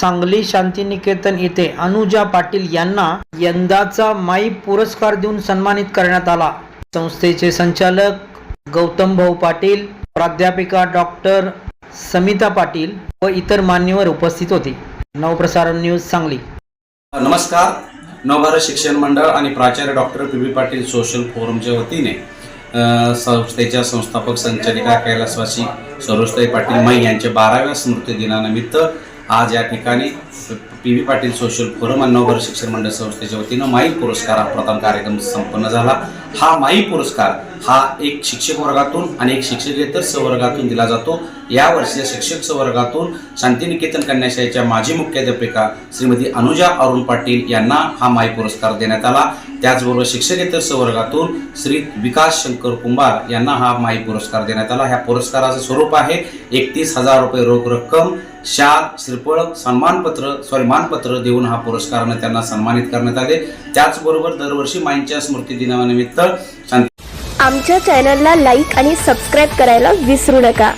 सांगली शांतिनिकेतन येथे अनुजा पाटील यांना यंदाचा माई पुरस्कार देऊन सन्मानित करण्यात आला. संस्थेचे संचालक गौतम भाऊ पाटील प्राध्यापिका डॉक्टर समिता पाटील व इतर मान्यवर उपस्थित होते. नवप्रसारण न्यूज सांगली. नमस्कार. नवभारत शिक्षण मंडळ आणि प्राचार्य doctor P B Patil social फोरमच्या वतीने संस्थेच्या संस्थापक संचालिका कैलासवासी सरोजताई पाटील मै यांच्या बाराव्या स्मृती दिनानिमित्त आज या ठिकाणी P V Patil social forum आणि शिक्षण मंडळ संस्थेच्या वतीनं माई पुरस्कार हा प्रथम कार्यक्रम संपन्न झाला. हा माई पुरस्कार हा एक शिक्षक वर्गातून आणि एक शिक्षकेतर संवर्गातून दिला जातो. या वर्षीच्या शिक्षक संवर्गातून शांतिनिकेतन कन्याशाळेच्या माजी मुख्याध्यापिका श्रीमती अनुजा अरुण पाटील यांना हा माई पुरस्कार देण्यात आला. त्याचबरोबर शिक्षकेतर संवर्गातून श्री विकास शंकर कुंभार यांना हा माई पुरस्कार देण्यात आला. ह्या पुरस्काराचं स्वरूप आहे एकतीस हजार रुपये रोख रक्कम शाल श्रीफळ सन्मानपत्र सॉरी मानपत्र देऊन हा पुरस्कारानं त्यांना सन्मानित करण्यात आले. त्याचबरोबर दरवर्षी माईंच्या स्मृती दिनानिमित्त आमच्या चॅनलला लाईक आणि सबस्क्राईब करायला विसरू नका.